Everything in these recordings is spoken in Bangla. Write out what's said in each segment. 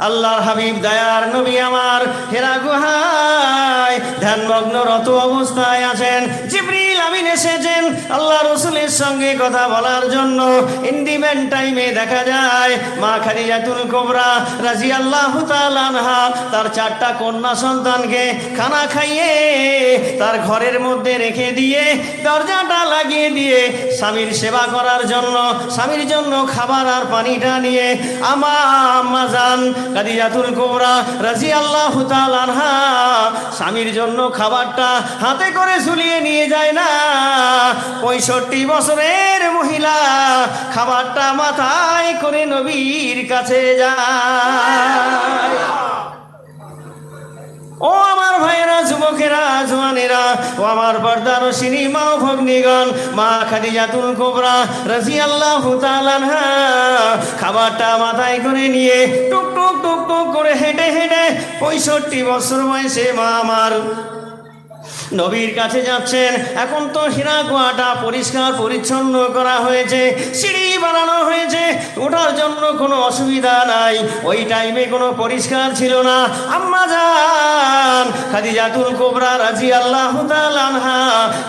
আল্লাহর হাবিব দয়ার নবী আমার হেরা গুহায় ধ্যানমগ্ন রত অবস্থায় আছেন। আমিন এসেছেন আল্লাহ রসুলের সঙ্গে কথা বলার জন্য। ইন্ডিমেন্ট টাইমে দেখা যায়, মা খাদিজাতুল কোবরা রাজি আল্লাহ আনহা, তার চারটা কন্যা সন্তানকে খানা খাইয়ে তার ঘরের মধ্যে রেখে দিয়ে, দরজাটা লাগিয়ে দিয়ে স্বামীর সেবা করার জন্য, স্বামীর জন্য খাবার আর পানিটা নিয়ে, আমা আম্মা যান কাদিজাতুল কোবরা রাজি আল্লাহ আনহা, স্বামীর জন্য খাবারটা হাতে করে ঝুলিয়ে নিয়ে যায় না। পঁয়ষট্টি বছরের মহিলা, খাবারটা মাথায় করে নবীর কাছে যায়। ও আমার ভাইয়েরা, যুবকেরা, জওয়ানেরা, ও আমার বর্দার সিনি মা ভগ্নিগণ, মা খাদিজাতুল কোবরা রাজি আল্লাহ খাবারটা মাথায় করে নিয়ে টুক টুক টুক টুক করে হেঁটে হেঁটে পঁয়ষট্টি বছর বয়সে মা আমার নবীর কাছে যাচ্ছেন। এখন তো হীরা কুয়াটা পরিষ্কার, পরিচ্ছন্ন করা হয়েছে, সিঁড়ি বানানো হয়েছে। ওঠার জন্য কোনো অসুবিধা নাই। ওই টাইমে কোনো পরিষ্কার ছিল না। আম্মা যান খাদিজাতুল কোবরা রাজি আল্লাহ আনহা,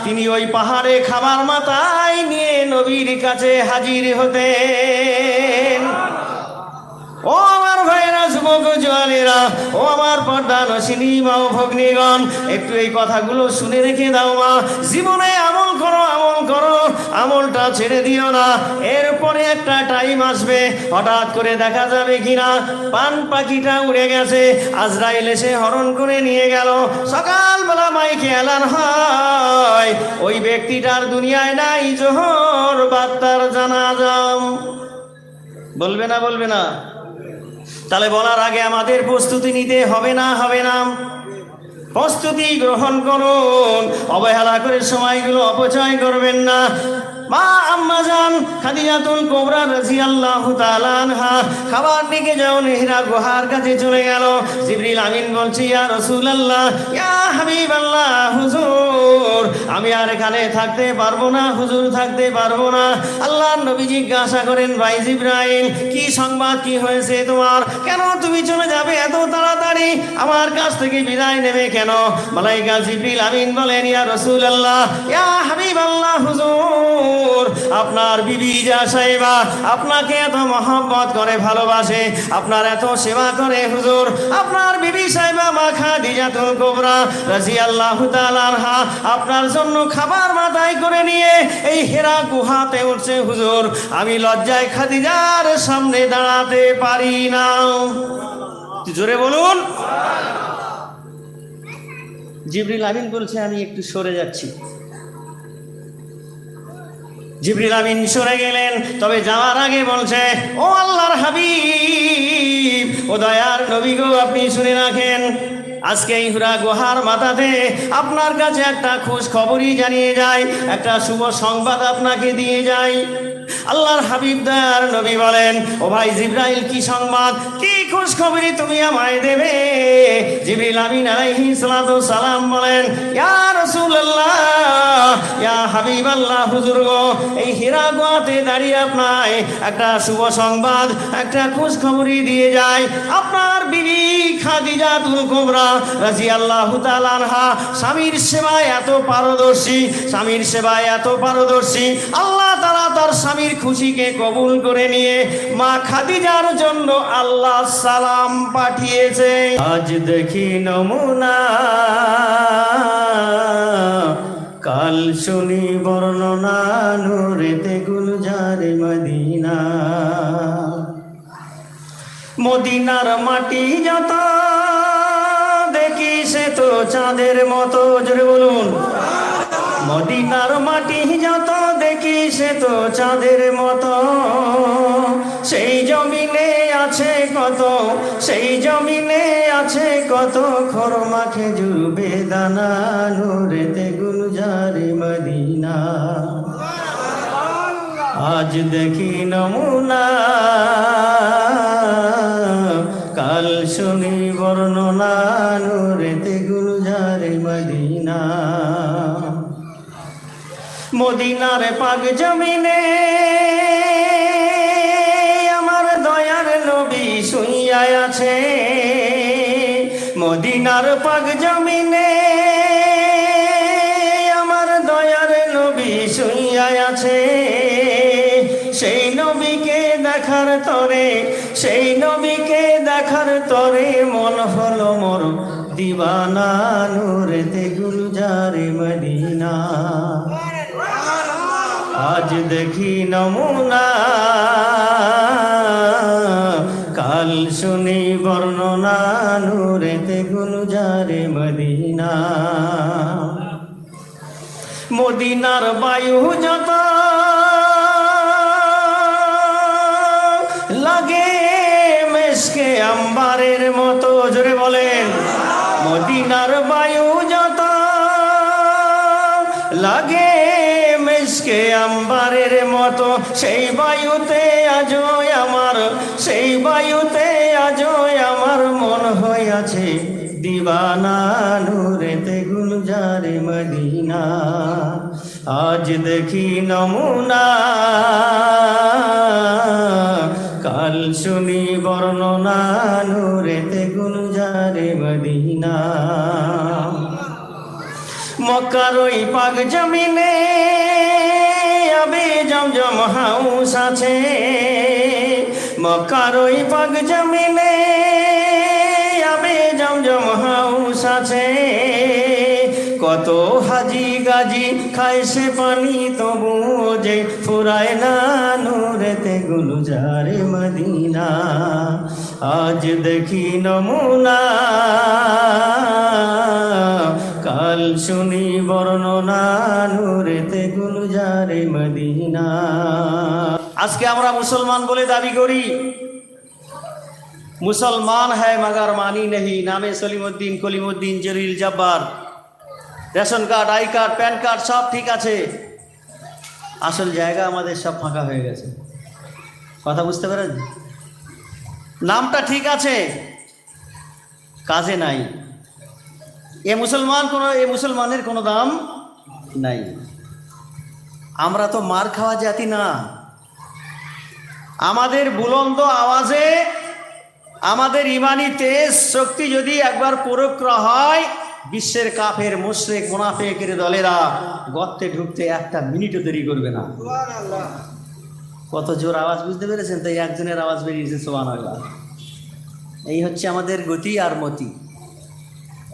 তিনি ওই পাহাড়ে খাবার মাথায় নিয়ে নবীর কাছে হাজির হতেন। ও আমার ভাইয়েরা, যুবক জোয়ানেরা, ও আমার পর্দা নসিনী মা ও ভগ্নীগণ, একটু এই কথাগুলো শুনে রেখে দাও মা। জীবনে আমল করো আমল করো, আমলটা ছেড়ে দিও না। এরপরে একটা টাইম আসবে, হঠাৎ করে দেখা যাবে কিনা, পান পাখিটা উড়ে গেছে, আজরাইল এসে হরণ করে নিয়ে গেল। সকালবেলা মাইকে এলান হয়, ওই ব্যক্তিটার দুনিয়ায় নাই জোহর বার্তার জানা যাম বলবে না বলবে না। তাহলে বলার আগে আমাদের প্রস্তুতি নিতে হবে না হবে না। প্রস্তুতি গ্রহণ করুন। অবহেলা করে সময়গুলো অপচয় করবেন না। মা আম্মা যান খাদিজাতুল কোবরা রাদিয়াল্লাহু তাআলা আনহা, খাবার দিকে যাও, নেহরা গুহার কাছে চলে গেল। জিবরিল আমিন বলছি, ইয়া রাসূলুল্লাহ, ইয়া হাবিবাল্লাহ, হুজুর, আমি আর এখানে থাকতে পারব না, হুজুর থাকতে পারব না। আল্লাহর নবী জিজ্ঞাসা করেন, ভাই জিব্রাইল, কি সংবাদ, কি হয়েছে তোমার? কেন তুমি চলে যাবে এত তাড়াতাড়ি? আমার কাছ থেকে বিদায় নেবে কেন? মালাইকা জিবরিল আমিন বলেন, ইয়া রাসূলুল্লাহ, ইয়া হাবিবাল্লাহ, হুজুর আপনার বিবি যা সাহেবা, আপনাকে এত মহব্বত করে ভালোবাসে, আপনার এত সেবা করে হুজুর। আপনার বিবি সাহেবা মা খাদিজাতুল কুবরা রাদিয়াল্লাহু তাআলা আনহা, আপনার জন্য খাবার মাথায় করে নিয়ে এই হেরা গুহাতে উঠছে হুজুর। আমি লজ্জায় খাদিজার সামনে দাঁড়াতে পারি না। জোরে বলুন। জিবরিল আমিন বলছে, আমি একটু সরে যাচ্ছি। জিবরিল আমিন সরে গেলেন। তবে যাওয়ার আগে বলছে, ও আল্লাহর হাবিব, ও দয়ার নবী গো, আপনি শুনে রাখেন। আজকে এই হুরা গুহার মাথাতে আপনার কাছে একটা খোঁজ খবরই জানিয়ে যায়, একটা শুভ সংবাদ আপনাকে দিয়ে যায়। আল্লাহর হাবিব দয়ার নবী বলেন, ও ভাই জিব্রাইল, কি সংবাদ? কি খোঁজ খবরই তুমি আমায় দেবে? জিবরিল আমিন আলাইহিস সালাতু সালাম বলেন, ইয়া রাসূলুল্লাহ, ইয়া হাবিবাল্লাহ, হুজুর গো, এই হীরা গোয়াতে দাঁড়িয়ে আপনায় একটা শুভ সংবাদ, একটা খোঁজ খবরই দিয়ে যায়। আপনার বিবি খাদিজাতুল কুবরা রাদিয়াল্লাহু তাআলা আনহা, স্বামীর সেবায় এত পারদর্শী, স্বামীর সেবায় এত পারদর্শী। আল্লাহ তাআলা তার স্বামীর খুশিকে কবুল করে নিয়ে মা খাদিজার জন্য আল্লাহ সালাম পাঠিয়েছে। আজ দেখি নমুনা, কাল শুনি বর্ণনা, নূরেতে গুলজারে মদিনা। মদিনার মাটি যত তো চাঁদের মতো, জোরে বলুন। মদিনার মাটি যত দেখি সে তো চাঁদের মতো। সেই জমিনে আছে কত, সেই জমিনে আছে কত খরমা খেজুর বেদানা নুরেতে গুলজারে মদিনা। আজ দেখি নমুনা, কাল শুনি বর্ণনা নুরেতে মদিনার পাগ জমিনে আমার দয়ার নবী শুইয়া আছে। মদিনার পাগ জমিনে আমার দয়ার নবী শুইয়ায় আছে। সেই নবীকে দেখার তরে, সেই নবীকে দেখার তরে মন হলো মোর দিবানা নূরেতে গুলজারে মদিনা। আজ দেখি নমুনা। কাল শুনি বর্ণনা, নূরেতে গুলজারে মদিনা। মদিনার বায়ু যত লাগে, মেশকে আম্বারের মতো, জোরে বলেন। মদিনার বায়ু যত লাগে আম্বারের মতো, সেই বায়ুতে আজও আমার, সেই বায়ুতে আজও আমার মন হইয়াছে। দিবানা নূরেতে গুলজারে মদিনা, আজ দেখি নমুনা। কাল শুনি বর্ণনা নূরেতে গুলজারে মদিনা। মক্কার ওই পাক জমিনে জমজম হাউস আছে। মক্কার ওই পাক জমিনে আবে জমজম হাউস আছে। কত হাজি গাজি খায় সে পানি, তবু যে ফুরায় না নূরেতে গুলজারে মদিনা। আজ দেখি নমুনা কাল শুনি বর্ণনা নূরেতে গুলজারে মদিনা। আজকে আমরা মুসলমান বলে দাবি করি, মুসলমান হ্যায় মগার মানি নেহি, নামে Salimuddin, Kalimuddin, Jalil Jabbar. Ration card, I card, PAN card সব ঠিক আছে। আসল জায়গা আমাদের সব ফাঁকা হয়ে গেছে। কথা বুঝতে পারেন নামটা ঠিক আছে। কাজে নাই। এ মুসলমান কোনো, এ মুসলমানের কোনো দাম নাই। আমরা তো মার খাওয়া জাতি না। আমাদের বুলন্দ আওয়াজে, আমাদের ইমানি তেজ শক্তি যদি একবার প্রয়োগ হয়, বিশ্বের কাফের, মুশ্রেক, মুনাফেকের দলেরা গর্তে ঢুকতে একটা মিনিটও দেরি করবে না। কত জোর আওয়াজ বুঝতে পেরেছেন? তাই একজনের আওয়াজ বেরিয়েছে সোহান এই হচ্ছে আমাদের গতি আর মতি।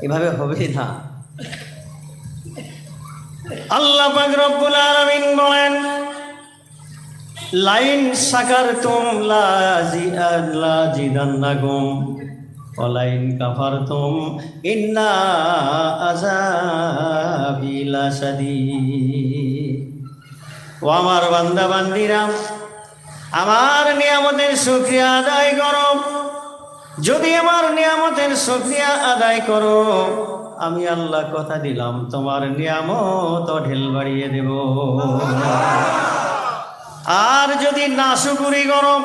এভাবে হবে না। আল্লাহ রব্বুল আলামিন বলেন, লাইন সাকারতুম লাজি লাজিদান্নাকুম ওয়ালাইন কাফারতুম, ইন্না আযাবি লাশাদীদ ও আমার বান্দা বান্দিরা আমার নিয়ামতের শুকরিয়া আদায় করো। যদি আমার নিয়ামতের শুকরিয়া আদায় করো, আমি আল্লাহ কথা দিলাম, তোমার নিয়ামত ঢেল বাড়িয়ে দেব। আর যদি নাশুকুরি করো,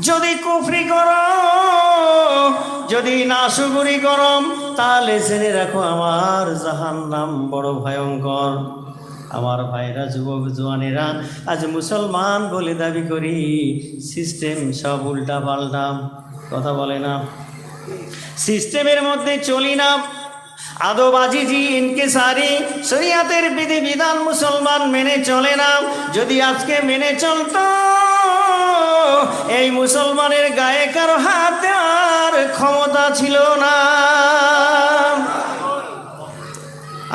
যদি কুফরি করো, যদি নাশুকুরি করো, তাহলে জেনে রাখো আমার জাহান নাম বড় ভয়ঙ্কর। আমার ভাইরা, যুবক, জোয়ানেরা, আজ মুসলমান বলে দাবি করি, সিস্টেম সব উল্টা পাল্টা কথা বলে না। সিস্টেমের মধ্যে চলি না। আদোবাজি জি ইনকে সারি শরিয়াতের বিধি বিধান মুসলমান মেনে চলে না। যদি আজকে মেনে চলতো, এই মুসলমানের গায়ে কারও হাতে আর ক্ষমতা ছিল না।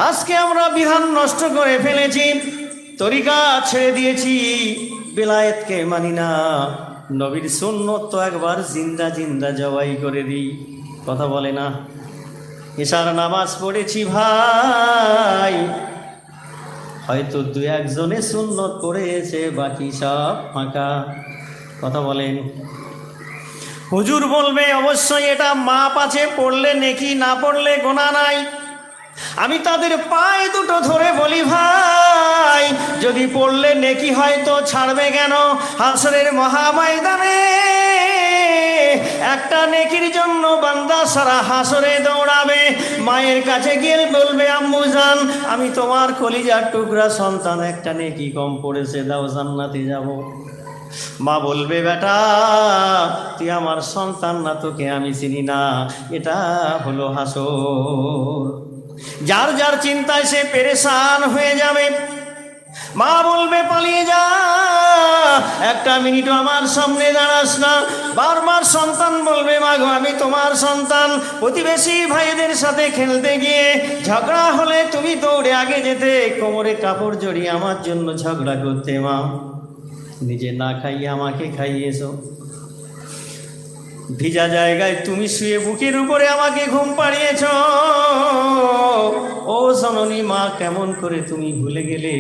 আজকে আমরা বিধান নষ্ট করে ফেলেছি, তরিকা ছেড়ে দিয়েছি, বেলায়েতকে মানি না। নবীর সুন্নত তো একবার জিন্দা জিন্দা জবাই করে দিই। কথা বলে না। এসার নামাজ পড়েছি ভাই। হয়তো দু একজনে সুন্নত পড়েছে বাকি সব ফাঁকা। কথা বলেন। হুজুর বলবে, অবশ্যই এটা মাপ আছে, পড়লে নেকি না পড়লে গোনা নাই। আমি তাদের পায়ে দুটো ধরে বলি, ভাই, যদি পড়লে নেকি হয়তো ছাড়বে কেন? হাসরের মহাময়দানে একটা নেকির জন্য বান্দা সারা হাসরে দৌড়াবে। মায়ের কাছে গিয়ে বলবে, আম্মু জান আমি তোমার কলিজার টুকরা সন্তান, একটা নেকি কম পড়েছে, দাও জান্নাতে যাব। মা বলবে, বেটা, তুই আমার সন্তান না, তোকে আমি চিনি না, এটা হলো হাসর। যার যার চিন্তায় সে পেরেশান হয়ে যাবে। মা বলবে, পালিয়ে যা। একটা মিনিটও আমার সামনে দাঁড়াস না। বারবার সন্তান বলবে, মা গো, আমি তোমার সন্তান। প্রতিবেশী ভাইদের সাথে খেলতে গিয়ে ঝগড়া হলে তুমি দৌড়ে আগে যেতে, কোমরে কাপড় জড়িয়ে আমার জন্য ঝগড়া করতে, মা। নিজে না খাইয়ে আমাকে খাইয়েছো। ভিজা জায়গায় তুমি শুয়ে বুকের উপরে আমাকে ঘুম পাড়িয়েছ। ও জননী মা, কেমন করে তুমি ভুলে গেলে?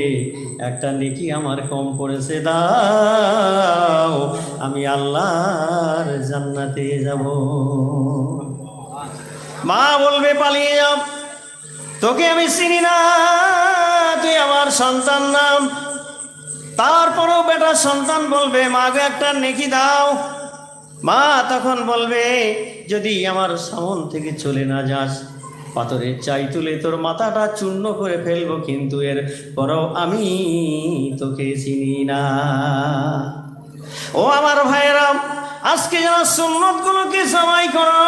একটা নেকি আমার কম পড়েছে, দাও। আমি আল্লাহর জান্নাতে যাব। মা বলবে, পালিয়ে যাও। তোকে আমি চিনি না, তুই আমার সন্তান নাম। তারপরও বেটার সন্তান বলবে মাকে একটা নেকি দাও। মা তখন বলবে, যদি আমার সামন থেকে চলে না যাস, পাথরের চাই তুলে তোর মাথাটা চূর্ণ করে ফেলব, কিন্তু এর পরও আমি তোকে চিনি না। ও আমার ভাইয়েরা আজকে যারা সুন্নত গুলোকে সবাই করো,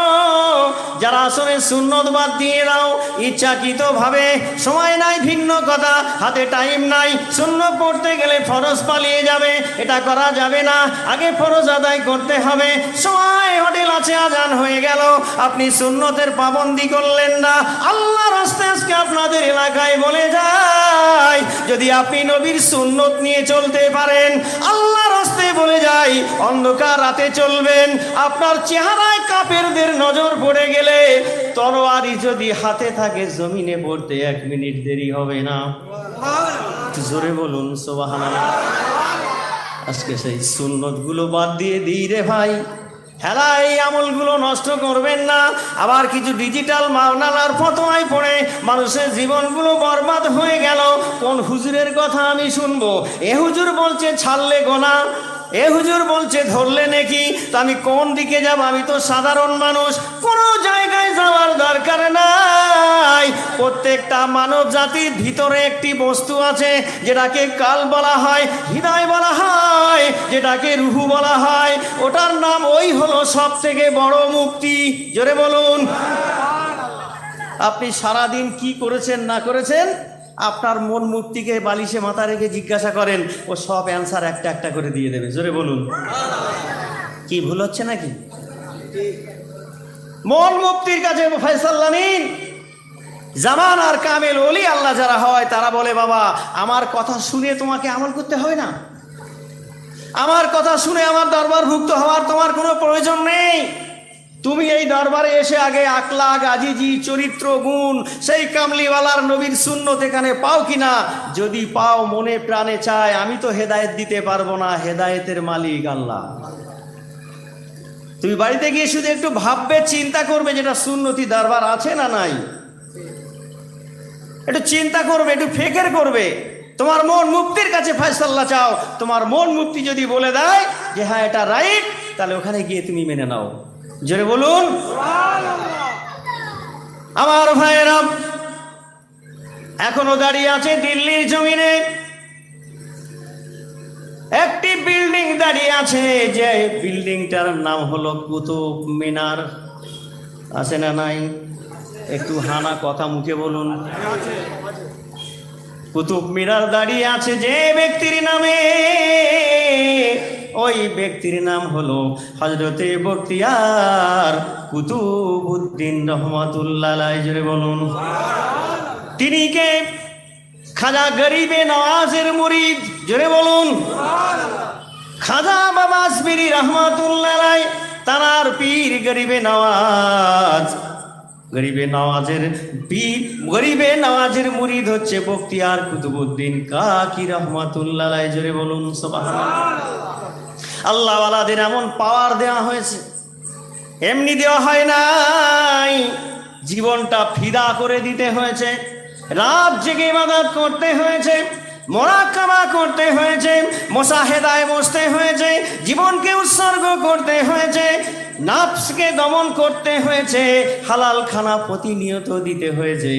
যারা আসলে সুন্নত বাদ দিয়ে দাও ইচ্ছাকৃত ভাবে সময় নাই, ভিন্ন কথা, হাতে টাইম নাই শূন্য পড়তে গেলে ফরজ পালিয়ে যাবে, এটা করা যাবে না, আগে ফরজ আদায় করতে হবে, সময় হোটেল আছে, আজান হয়ে গেল, আপনি সুন্নতের পাবন্দি করলেন না আল্লাহ রাস্তে আজকে আপনাদের এলাকায় বলে যায় যদি আপনি নবীর সুন্নত নিয়ে চলতে পারেন আল্লাহ রাস্তে বলে যায় অন্ধকার রাতে চলবেন। আপনার চেহারায় কাপেরদের নজর পড়ে গেলে তরোয়ারি যদি হাতে থাকে, জমিনে পড়তে এক মিনিট দেরি হবে না। জোরে বলুন আজকে সেই সুন্নতগুলো বাদ দিয়ে দিই রে ভাই। হেলা এই আমলগুলো নষ্ট করবেন না। আবার কিছু ডিজিটাল মাওনালার ফতোয়ায় পড়ে মানুষের জীবনগুলো বরবাদ হয়ে গেল। কোন হুজুরের কথা আমি শুনব? এ হুজুর বলছে, ছাড়লে গোনা। এ হুজুর বলছে, ধরলে নাকি? তো আমি কোন দিকে যাব? আমি তো সাধারণ মানুষ। কোনো জায়গায় যাওয়ার দরকার নাই। প্রত্যেকটা মানব জাতির ভিতরে একটি বস্তু আছে, যেটাকে কাল বলা হয়, হৃদয় বলা হয়, যেটাকে রুহু বলা হয়। ওটার নাম ওই হলো সব থেকে বড় মুক্তি। জোরে বলুন। আপনি সারাদিন কি করেছেন, না করেছেন? আপনার মন মুক্তিকে বালিশে মাথা রেখে জিজ্ঞাসা করেন, ও সব অ্যান্সার একটা একটা করে দিয়ে দেবে। জোরে বলুন। কি ভুল হচ্ছে নাকি? মন মুক্তির কাছে ফয়সাল্লা নিন জামান আর কামেল ওলি আল্লাহ যারা হয়, তারা বলে, বাবা, আমার কথা শুনে তোমাকে আমল করতে হয় না। আমার কথা শুনে আমার দরবার ভুক্ত হওয়ার তোমার কোনো প্রয়োজন নেই। তুমি এই দরবারে এসে আগে আকলা গাজিজি চরিত্র, গুণ, সেই কামলিওয়ালার নবীর শূন্যত এখানে পাও কিনা? যদি পাও, মনে প্রাণে চায়, আমি তো হেদায়েত দিতে পারব না, হেদায়েতের মালিক আল্লাহ। তুমি বাড়িতে গিয়ে শুধু একটু ভাববে, চিন্তা করবে যেটা সুন্নতি দরবার আছে না নাই? একটু চিন্তা করবে, একটু ফেকের করবে। তোমার মন মুক্তির কাছে ফয়সাল্লা চাও। তোমার মন মুক্তি যদি বলে দেয় যে হ্যাঁ এটা রাইট তাহলে ওখানে গিয়ে তুমি মেনে নাও। জোরে বলুন। আমার ভাইয়েরা, এখনও দাঁড়িয়ে আছে দিল্লির জমিনে। একটি বিল্ডিং দাঁড়িয়ে আছে, যে বিল্ডিংটার নাম হলো কুতুব মিনার। আছে না নাই? একটু হানা কথা মুখে বলুন। কুতুব মিনার দাঁড়িয়ে আছে যে ব্যক্তির নামে। ওই ব্যক্তির নাম হলো হজরতে বক্তিয়ার কুতুবুদ্দিন রহমতুল্লাহ। জোরে বলুন। তিনি কে? খাজা গরিবে নওয়াজের মুরিদ। জোরে বলুন। খাজা বাবা আসবিরি রহমতুল্লাহ তানার পীর গরিবে নওয়াজ। গরিবে নওয়াজের পীর, গরিবে নওয়াজের মুরিদ হচ্ছে বক্তিয়ার কুতুবুদ্দিন কাকি রহমাতুল্লাহ। জোরে বলুন আল্লাহ আল্লাহদের এমন পাওয়ার দেওয়া হয়েছে। এমনি দেওয়া হয় নাই। জীবনটা ফিদা করে দিতে হয়েছে। রাত জেগে ইবাদত করতে হয়েছে। মরাকামা করতে হয়েছে। মোসাহেদায় বসতে হয়েছে। জীবনকে উৎসর্গ করতে হয়েছে, নাফসকে দমন করতে হয়েছে হালাল খানা প্রতিনিয়ত দিতে হয়েছে।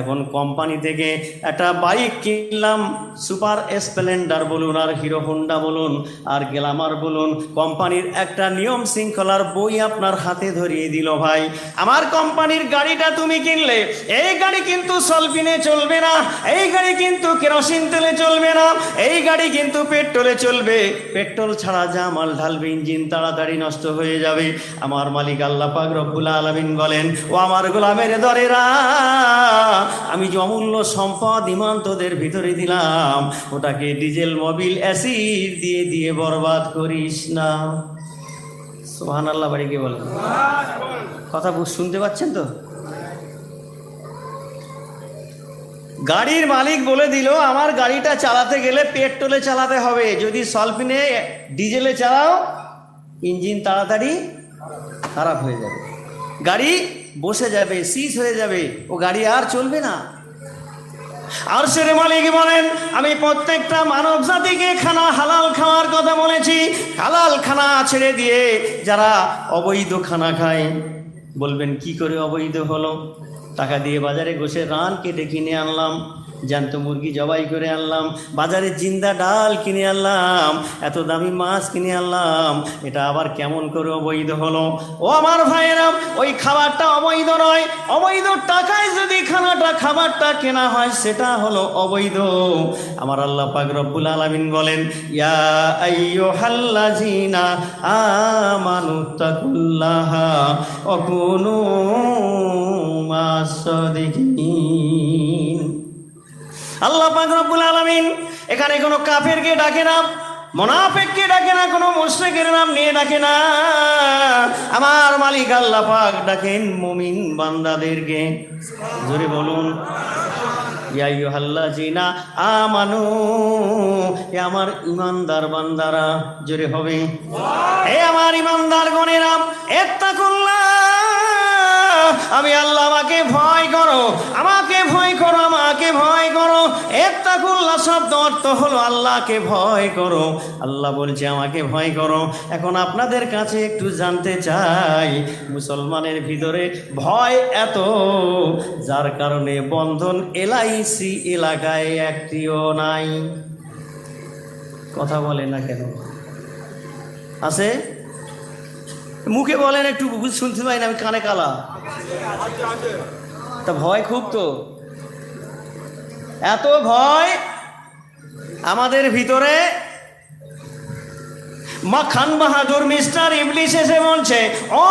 এখন কোম্পানি থেকে একটা বাইক কিনলাম, সুপার স্প্লেন্ডার বলুন, আর হিরো হোন্ডা বলুন, আর গ্লামার বলুন। কোম্পানির একটা নিয়ম শৃঙ্খলার বই আপনার হাতে ধরিয়ে দিল ভাই। আমার কোম্পানির গাড়িটা তুমি কিনলে, এই গাড়ি কিন্তু সলপিনে চলবে না, এই গাড়ি কিন্তু কেরোসিন তেলে চলবে না, এই গাড়ি কিন্তু পেট্রোলে চলবে। পেট্রোল ছাড়া যা মাল ঢালবে ইঞ্জিন তাড়াতাড়ি নষ্ট হয়ে যাবে। আমার মালিক আল্লাহ পাক রব্বুল আলামিন বলেন ও আমার গোলামের দরেরা আমি যে অমূল্য সম্পদ ইমান তোদের ভিতরে দিলাম ওটাকে ডিজেল মোবিল অ্যাসিড দিয়ে দিয়ে বরবাদ করিস না। সোহান আল্লাহ বাড়ি কে বলেন। কথা বুঝ- শুনতে পাচ্ছেন তো? গাড়ির মালিক বলে দিল, আমার গাড়িটা চালাতে গেলে পেট্রোলে চালাতে হবে। যদি সলফিনে, ডিজেলে চালাও, ইঞ্জিন তাড়াতাড়ি খারাপ হয়ে যাবে। গাড়ি বসে যাবে, সিজ হয়ে যাবে, ও গাড়ি আর চলবে না। আর সেরে মালিক বলেন, আমি প্রত্যেকটা মানব জাতিকে খানা হালাল খাওয়ার কথা বলেছি। হালাল খানা ছেড়ে দিয়ে যারা অবৈধ খানা খায়, বলবেন, কি করে অবৈধ হলো? টাকা দিয়ে বাজারে বসে রান কেটে কিনে আনলাম। জ্যান্ত মুরগি জবাই করে আনলাম, বাজারে জিন্দা ডাল কিনে আনলাম, এত দামি মাছ কিনে আনলাম, এটা আবার কেমন করে অবৈধ হলো? ও আমার ভাইয়েরা, ওই খাবারটা অবৈধ নয়, অবৈধ টাকায় যদি খানাটা, খাবারটা কেনা হয়, সেটা হলো অবৈধ। আমার আল্লাহ পাক রব্বুল আলামিন বলেন, ইয়া আইয়ুহাল্লাযিনা আমানু তাকুল্লাহা ওয়া কুনু মাস-সাদিকিন আল্লাহ পাক রব্বুল আলামিন এখানে কোনো কাফেরকে ডাকে না, মোনাফেককে ডাকে না, কোনো মুশরিকের নাম নিয়ে ডাকে না। আমার মালিক আল্লাহ পাক ডাকেন মুমিন বান্দাদেরকে। জোরে বলুন, ইয়া আইয়ুহাল্লাযিনা আমানু, এ আমার ইমানদার বান্দারা, জোরে হবে। এ আমার ইমানদার গণেরা, এত্তাকুল্লাহ। আমি আল্লাহ আমাকে ভয় করো, আমাকে ভয় করো, আমাকে ভয় করো। এত্তাকুল্লাহ শব্দ অর্থ হলো আল্লাহকে ভয় করো। আল্লাহ বলছে, আমাকে ভয় করো। এখন আপনাদের কাছে একটু জানতে চাই, মুসলমানের ভিতরে ভয় এত, যার কারণে বন্ধন এলআইসি এলাকায় একটিও নাই। কথা বলে না কেন? আছে? মুখে বলেন একটু, শুনতে পাই না, আমি কানে কালা। তা ভয় খুব তো। এত ভয় আমাদের ভিতরে? মা খান বাহাদুর মিস্টার ইবলিশ এসে বলছে, ও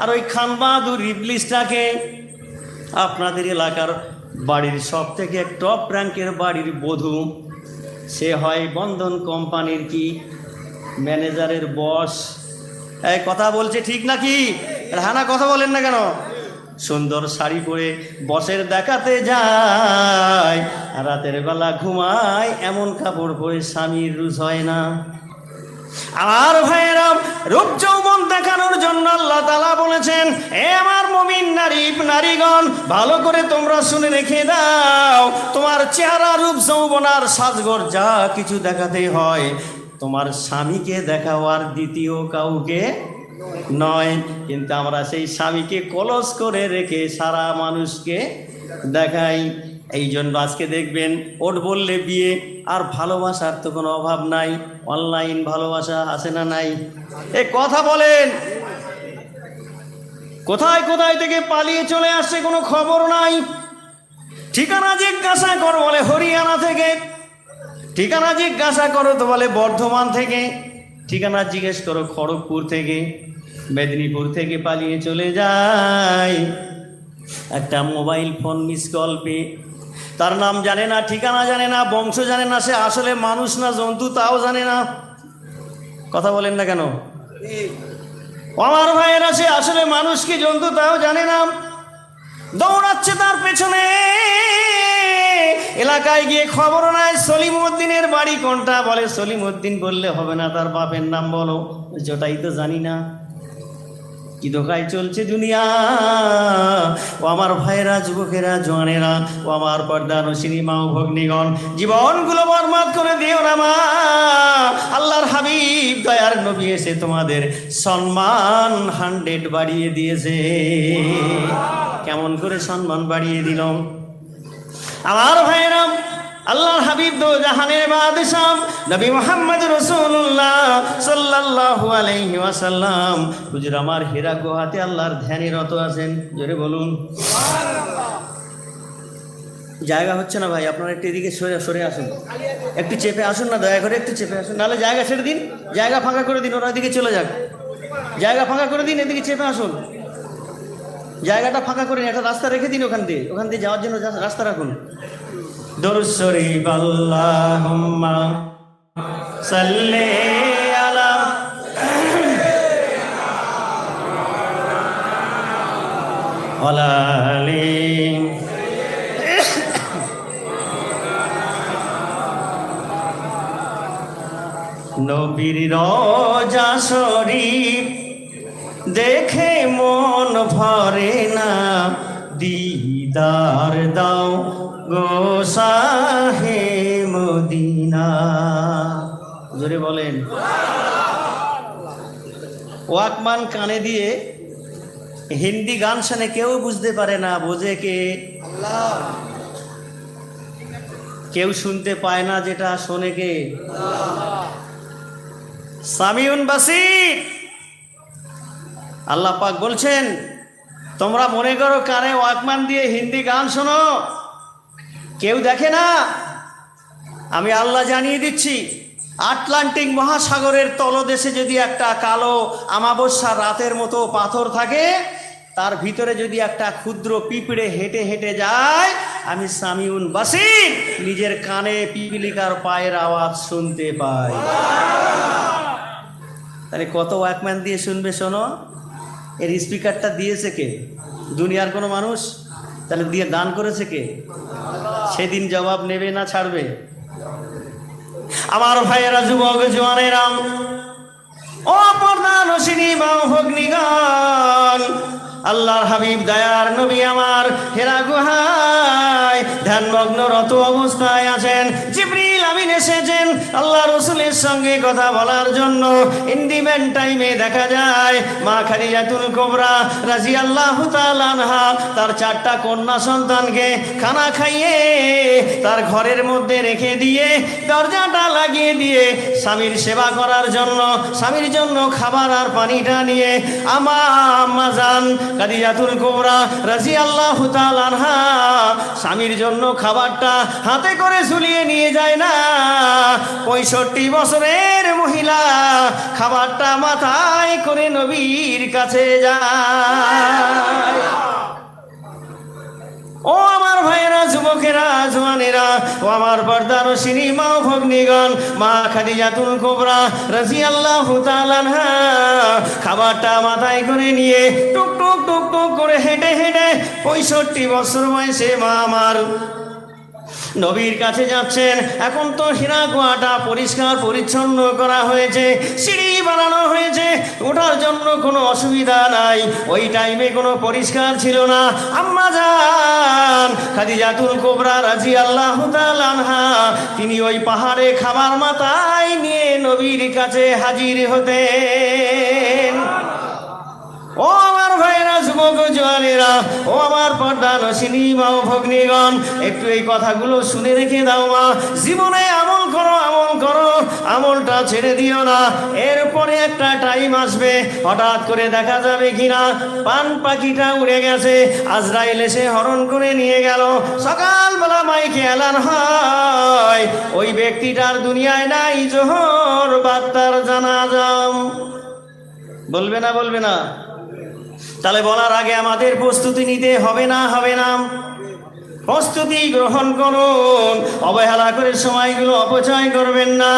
আর ওই খান বাহাদুর ইবলিশটাকে আপনাদের এলাকার বাড়ির সব থেকে টপ র্যাঙ্কের বাড়ির বধূ, সে হয় বন্ধন কোম্পানির কি ম্যানেজারের বস এই, কথা বলছে ঠিক নাকি? হ্যাঁ না কথা বলেন না কেন? সুন্দর শাড়ি পরে বসের দেখাতে যায় আর রাতের বেলা ঘুমায়, এমন কাপড় পরে স্বামীর রুজ হয় না। আমার ভাইয়েরাম রূপ যৌবন দেখানোর জন্য আল্লাহ তালা বলেছেন, এ আমার মমিন নারী, নারীগণ, ভালো করে তোমরা শুনে রেখে দাও, তোমার চেহারা, রূপ যৌবন আর সাজগর যা কিছু দেখাতে হয়। তোমার স্বামীকে দেখাও আর দ্বিতীয় কাউকে নয়। কিন্তু আমরা সেই স্বামীকে কলস করে রেখে সারা মানুষকে দেখাই। এই জন্য আজকে দেখবেন ওট বললে বিয়ে, আর ভালোবাসার তো কোনো অভাব নাই। অনলাইন ভালোবাসা আছে না নাই? এ কথা বলেন। কোথায় কোথায় থেকে পালিয়ে চলে আসছে কোনো খবর নাই? ঠিকানা জিজ্ঞাসা কর বলে হরিয়ানা থেকে। ঠিকানা জিজ্ঞাসা করো তো বলে বর্ধমান থেকে। ঠিকানা জিজ্ঞেস করো, খড়গপুর থেকে, মেদিনীপুর থেকে পালিয়ে চলে যায় একটা মোবাইল ফোন মিস কল পেয়ে। তার নাম জানে না, ঠিকানা জানে না, বংশ জানে না, সে আসলে মানুষ না, জন্তু তাও জানে না। কথা বলেন না কেন? আমার ভাইয়েরা, সে আসলে মানুষ কি, জন্তু তাও জানে না। দৌড়াচ্ছে তার পেছনে। এলাকায় গিয়ে খবর নাই সলিম উদ্দিনের বাড়ি কোনটা? বলে সলিম উদ্দিন বললে হবে না, তার বাপের নাম বলো। ওটাই তো জানি না। কি দোকায় চলছে দুনিয়া? ও আমার ভাইয়েরা, যুবকেরা, জোয়ানেরা, ও আমার পর্দা নসিনী মা ও ভগ্নিগণ, জীবনগুলো বরবাদ করে দিও না মা। আল্লাহর হাবিব, দয়ার নবী এসে তোমাদের সম্মান হান্ড্রেড বাড়িয়ে দিয়েছে। কেমন করে সম্মান বাড়িয়ে দিলাম আমার ভাইরাম, আল্লাহর হাবিব দো জাহানের বাদশাহ, নবী মোহাম্মদ রসুল্লাহ সাল্লাল্লাহু আলাইহি ওয়াসাল্লাম। হুজুর, আমার হীরা গুহাতে আল্লাহর ধ্যানে রত আছেন। জোরে বলুন। জায়গা হচ্ছে না ভাই, আপনারা একটু এদিকে সরে সরে আসুন। একটু চেপে আসুন না, দয়া করে একটু চেপে আসুন। নাহলে জায়গা ছেড়ে দিন, জায়গা ফাঁকা করে দিন, ওরা এদিকে চলে যাক। জায়গা ফাঁকা করে দিন, এদিকে চেপে আসুন। জায়গাটা ফাঁকা করে একটা রাস্তা রেখে দিন ওখান দিয়ে। ওখান দিয়ে যাওয়ার জন্য রাস্তা রাখুন। দরুসরি আল্লাহুম্মা সাল্লি আলি নবীর রজা শরীফ। দেখে মন ভরে না। দিদার দাও গো সাহে মদিনা। জোরে বলেন। ওয়াকমান কানে দিয়ে হিন্দি গান শুনে কেউ বুঝতে পারে না, বোঝে কে? কেউ শুনতে পায় না যেটা শোনে কে? সামিউন বাসির। আল্লাহ পাক বলছেন, তোমরা মনে করো কানে ওয়াকমান দিয়ে হিন্দি গান শোনো? কেউ দেখে না? আমি আল্লাহ জানিয়ে দিচ্ছি, আটলান্টিক মহাসাগরের তলদেশে যদি একটা কালো আমাবস্যা রাতের মতো পাথর থাকে, তার ভিতরে যদি একটা ক্ষুদ্র পিঁপড়ে হেঁটে হেঁটে যায়, আমি সামিউন বাসি নিজের কানে পিপিলিকার পায়ের আওয়াজ শুনতে পাই। তাহলে কত ওয়াকম্যান দিয়ে শুনবে শোনো? এর স্পিকারটা দিয়েছে কে? দুনিয়ার কোনো মানুষ? তাহলে দিয়ে দান করেছে কে? সেদিন জবাব নেবে না ছাড়বে? আমার ভাইয়েরা, যুবক জোয়ানেরাম ও পর্দা নসিনী বা ভগ্নিগণ আল্লাহর হাবিব, দয়ার নবী আমার, হেরা গুহায়, ধ্যানমগ্ন রত অবস্থায় আছেন আমিন এসেছেন আল্লাহ রসুলের সঙ্গে কথা বলার জন্য। ইন্ডিমেন্ট টাইমে দেখা যায়, মা খাদিজাতুল কোবরা রাজি আল্লাহ আনহা, তার চারটা কন্যা সন্তানকে খানা খাইয়ে তার ঘরের মধ্যে রেখে দিয়ে, দরজাটা লাগিয়ে দিয়ে স্বামীর সেবা করার জন্য, স্বামীর জন্য খাবার আর পানিটা নিয়ে আমা আম্মা জান কাদিজাতুল কোবরা রাজি আল্লাহ আনহা স্বামীর জন্য খাবারটা হাতে করে ঝুলিয়ে নিয়ে যায় না। পঁয়ষট্টি বছরের মহিলা, খাবারটা মাথায় করে নবীর কাছে যায়। ও আমার ভাইয়েরা, যুবকেরা জোয়ানেরা ও আমার পর্দার বর্দার সিনেমা ভগ্নিগণ, মা খাদিজাতুল কোবরা রাজি আল্লাহ খাবারটা মাথায় করে নিয়ে টুক টুক টুক টুক করে হেঁটে হেঁটে পঁয়ষট্টি বছর বয়সে মা আমার নবীর কাছে যাচ্ছেন। এখন তো হীরা কুয়াটা পরিষ্কার, পরিচ্ছন্ন করা হয়েছে, সিঁড়ি বানানো হয়েছে। ওঠার জন্য কোনো অসুবিধা নাই। ওই টাইমে কোনো পরিষ্কার ছিল না। আম্মা যান খাদিজাতুল কোবরা রাজি আল্লাহ আনহা, তিনি ওই পাহাড়ে খাবার মাথায় নিয়ে নবীর কাছে হাজির হতেন। ও আমার ভাইরা, যুবক জোয়ানেরা, ও আমার পর্দা নসিনী মা ও ভগ্নীগণ, একটু এই কথাগুলো শুনে রেখে দাও মা। জীবনে আমল করো আমল করো, আমলটা ছেড়ে দিও না। এরপরে একটা টাইম আসবে, হঠাৎ করে দেখা যাবে কিনা, পান পাখিটা উড়ে গেছে, আজরাইল এসে হরণ করে নিয়ে গেল। সকালবেলা মাইকে এলান হয়, ওই ব্যক্তিটার দুনিয়ায় নাই জোহর বার্তার জানা যাম বলবে না বলবে না। তাহলে বলার আগে আমাদের প্রস্তুতি নিতে হবে না হবে না। প্রস্তুতি গ্রহণ করুন। অবহেলা করে সময়গুলো অপচয় করবেন না।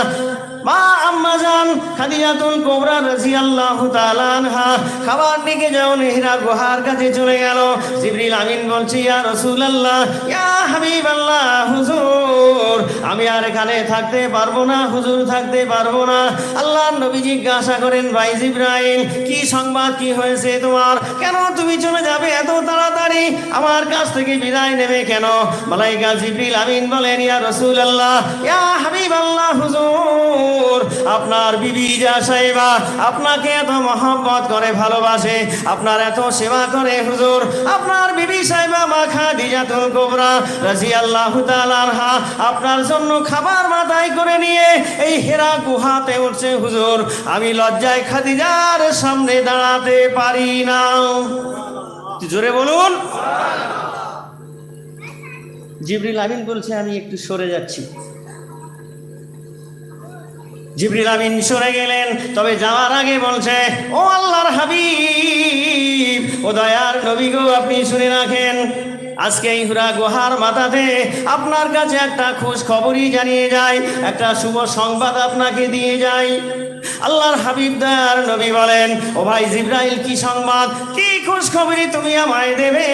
মা আম্মা যান খাদিজাতুল কোবরা রাদিয়াল্লাহু তাআলা আনহা, খাবার দিকে যখন হীরা গুহার কাছে চলে গেল। জিবরিল আমিন বলছি, ইয়া রাসূলুল্লাহ, ইয়া হাবিবাল্লাহ, হুজুর, আমি আর এখানে থাকতে পারব না, হুজুর থাকতে পারব না। আল্লাহ নবী জিজ্ঞাসা করেন, ভাই জিব্রাইল, কি সংবাদ, কি হয়েছে তোমার? কেন তুমি চলে যাবে এত তাড়াতাড়ি? আমার কাছ থেকে বিদায় নেবে কেন? মালাইকা জিবরিল আমিন বলেন, ইয়া রাসূলুল্লাহ, ইয়া হাবিবাল্লাহ, হুজুর আপনার বিবি যা সাহেবা, আপনাকে এত মহব্বত করে ভালোবাসে, আপনার এত সেবা করে হুজুর। আপনার বিবি সাহেবা মা খাদিজাতুল কুবরা রাদিয়াল্লাহু তাআলা আনহা, আপনার জন্য খাবার মাথায় করে নিয়ে এই হেরা গুহাতে উঠছে হুজুর। আমি লজ্জায় খাদিজার সামনে দাঁড়াতে পারি না। জোরে বলুন। জিবরিল আমিন বলছে, আমি একটু সরে যাচ্ছি। জিবরিল আমিন সরে গেলেন। তবে যাওয়ার আগে বলছে, ও আল্লাহর হাবিব, ও দয়ার নবী গো, আপনি শুনে রাখেন, আজকে এই হুরা গুহার মাথাতে আপনার কাছে একটা খোঁজ খবরই জানিয়ে যায়, একটা শুভ সংবাদ আপনাকে দিয়ে যায়। আল্লাহর হাবিব দয়ার নবী বলেন, ও ভাই জিব্রাইল, কি সংবাদ? কি খোঁজ খবরই তুমি আমায় দেবে?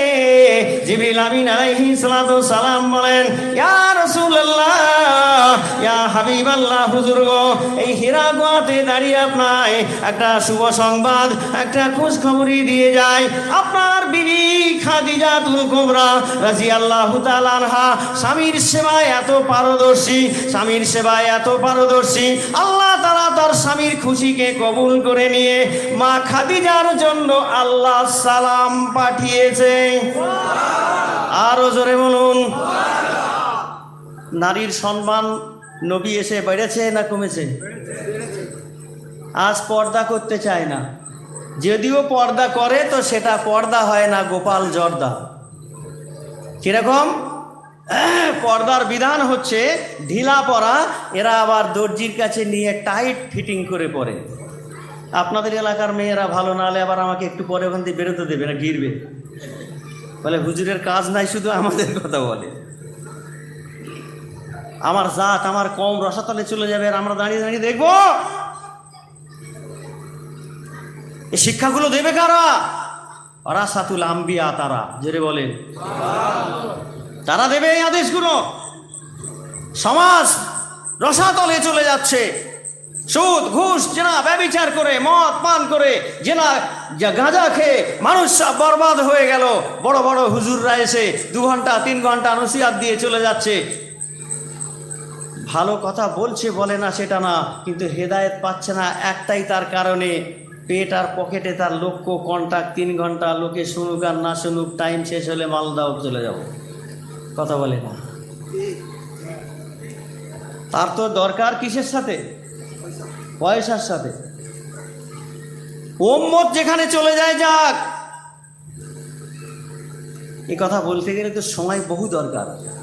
জিবরিল আমিন আলাইহিস সালাতু সালাম বলেন, ইয়া রাসূলুল্লাহ, ইয়া হাবিবাল্লাহ, হুজুর গো, এই হীরা গোয়াতে দাঁড়িয়ে আপনায় একটা শুভ সংবাদ, একটা খোঁজ খবরই দিয়ে যায়। আপনার বিবি খাদিজাতুল কুবরা রাদিয়াল্লাহু তাআলা আনহা, স্বামীর সেবায় এত পারদর্শী, স্বামীর সেবায় এত পারদর্শী। আল্লাহ তার স্বামীর খুশিকে কবুল করে নিয়ে মা খাদিজার জন্য আল্লাহ সালাম পাঠিয়েছে। আরও জোরে বলুন। নারীর সম্মান নবী এসে বেড়েছে না কমেছে? আজ পর্দা করতে চায় না। যদিও পর্দা করে তো সেটা পর্দা হয় না, গোপাল জর্দা। কীরকম? পর্দার বিধান হচ্ছে ঢিলা পরা, এরা আবার দর্জির কাছে নিয়ে টাইট ফিটিং করে পরে। আপনাদের এলাকার মেয়েরা ভালো না হলে আবার আমাকে একটু পরে ওখান থেকে বেরোতে দেবে না, ঘিরবে। বলে, হুজুরের কাজ নাই, শুধু আমাদের কথা বলে। আমার জাত, আমার কম, রসাতলে চলে যাবে আর আমরা দাঁড়িয়ে দাঁড়িয়ে দেখব। এই শিক্ষাগুলো দেবে কারা? রাসাতুল আম্বিয়া তারা, জেরে বলেন। তারা দেবে এই আদেশগুলো। সমাজ রসাতলে চলে যাচ্ছে। সুদ, ঘুষ, জেনা, ব্যবিচার করে, মদ, পান করে, জেনা গাঁজা খেয়ে মানুষ সব বরবাদ হয়ে গেল। বড় বড় হুজুররা এসে দু ঘণ্টা, তিন ঘণ্টা নসিহাত দিয়ে চলে যাচ্ছে। ভালো কথা বলছে বলে না সেটা না, কিন্তু হেদায়েত পাচ্ছে না একটাই তার কারণে। পেট আর পকেটে তার লক্ষ্য কন্টাক্ট তিন ঘণ্টা লোকে শুনুক আর না শুনুক টাইম শেষ হলে মাল দাও চলে যাব। কথা বলে না। তার তো দরকার কিসের সাথে? পয়সার সাথে। ওম্মত যেখানে চলে যায়, যাক। এ কথা বলতে গেলে তো সময় বহু দরকার।